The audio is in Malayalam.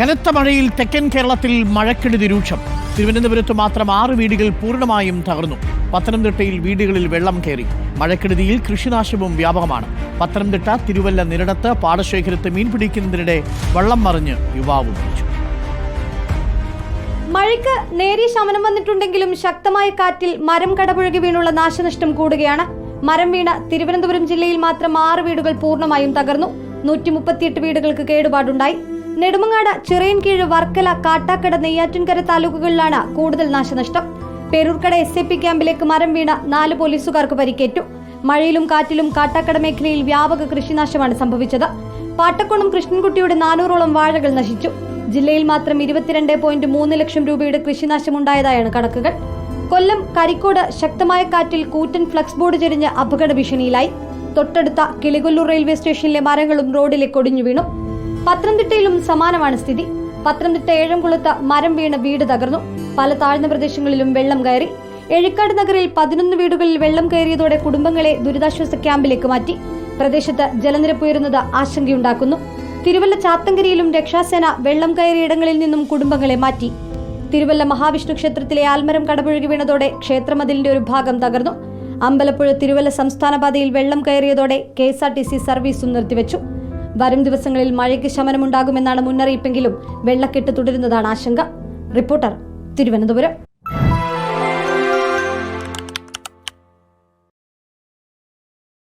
കനത്ത മഴയിൽ തെക്കൻ കേരളത്തിൽ മഴക്കെടുതി രൂക്ഷം തിരുവനന്തപുരത്ത് മാത്രം ആറ് വീടുകൾ പൂർണമായും തകർന്നു. പത്തനംതിട്ടയിൽ വീടുകളിൽ വെള്ളം കയറി. മഴക്കെടുതിയിൽ കൃഷിനാശവും വ്യാപകമാണ്. പത്തനംതിട്ട തിരുവല്ല നിരടത്ത് പാടശേഖരത്ത് മീൻ പിടിക്കുന്നതിനിടെ വെള്ളം മറിഞ്ഞ് യുവാവ് മരിച്ചു. മഴയ്ക്ക് നേരിയ ശമനം വന്നിട്ടുണ്ടെങ്കിലും ശക്തമായ കാറ്റിൽ മരം കടപുഴകി വീണുള്ള നാശനഷ്ടം കൂടുകയാണ്. മരം വീണ തിരുവനന്തപുരം ജില്ലയിൽ മാത്രം ആറ് വീടുകൾ പൂർണമായും തകർന്നു. നൂറ്റി മുപ്പത്തിയെട്ട് വീടുകൾക്ക് കേടുപാടുണ്ടായി. നെടുമങ്ങാട് ചിറയൻകീഴ് വർക്കല കാട്ടാക്കട നെയ്യാറ്റിൻകര താലൂക്കുകളിലാണ് കൂടുതൽ നാശനഷ്ടം. പേരൂർക്കട എസ് എ പി ക്യാമ്പിലേക്ക് മരം വീണ നാല് പോലീസുകാർക്ക് പരിക്കേറ്റു. മഴയിലും കാറ്റിലും കാട്ടാക്കട മേഖലയിൽ വ്യാപക കൃഷിനാശമാണ് സംഭവിച്ചത്. പാട്ടക്കുളം കൃഷ്ണൻകുട്ടിയുടെ നാനൂറോളം വാഴകൾ നശിച്ചു. ജില്ലയിൽ മാത്രം ഇരുപത്തിരണ്ട് പോയിന്റ് മൂന്ന് ലക്ഷം രൂപയുടെ കൃഷിനാശമുണ്ടായതായാണ് കണക്കുകൾ. കൊല്ലം കരിക്കോട് ശക്തമായ കാറ്റിൽ കൂറ്റൻ ഫ്ലക്സ് ബോർഡ് ചെരിഞ്ഞ് അപകട ഭീഷണിയിലായി. തൊട്ടടുത്ത കിളികൊല്ലൂർ റെയിൽവേ സ്റ്റേഷനിലെ മരങ്ങളും റോഡിലേക്ക് ഒടിഞ്ഞു വീണു. പത്തനംതിട്ടയിലും സമാനമാണ് സ്ഥിതി. പത്തനംതിട്ട ഏഴംകുളത്ത് മരം വീണ് വീട് തകർന്നു. പല താഴ്ന്ന പ്രദേശങ്ങളിലും വെള്ളം കയറി. എഴിക്കാട് നഗറിൽ പതിനൊന്ന് വീടുകളിൽ വെള്ളം കയറിയതോടെ കുടുംബങ്ങളെ ദുരിതാശ്വാസ ക്യാമ്പിലേക്ക് മാറ്റി. പ്രദേശത്ത് ജലനിരപ്പ് ഉയരുന്നത് ആശങ്കയുണ്ടാക്കുന്നു. തിരുവല്ല ചാത്തങ്കരിയിലും രക്ഷാസേന വെള്ളം കയറിയ ഇടങ്ങളിൽ നിന്നും കുടുംബങ്ങളെ മാറ്റി. തിരുവല്ല മഹാവിഷ്ണു ക്ഷേത്രത്തിലെ ആൽമരം കടപുഴകി വീണതോടെ ക്ഷേത്രമതിലിന്റെ ഒരു ഭാഗം തകർന്നു. അമ്പലപ്പുഴ തിരുവല്ല സംസ്ഥാന പാതയിൽ വെള്ളം കയറിയതോടെ കെഎസ്ആർടിസി സർവീസും നിർത്തിവെച്ചു. വരും ദിവസങ്ങളിൽ മഴയ്ക്ക് ശമനമുണ്ടാകുമെന്നാണ് മുന്നറിയിപ്പെങ്കിലും വെള്ളക്കെട്ട് തുടരുന്നതാണ് ആശങ്ക. റിപ്പോർട്ടർ തിരുവനന്തപുരം.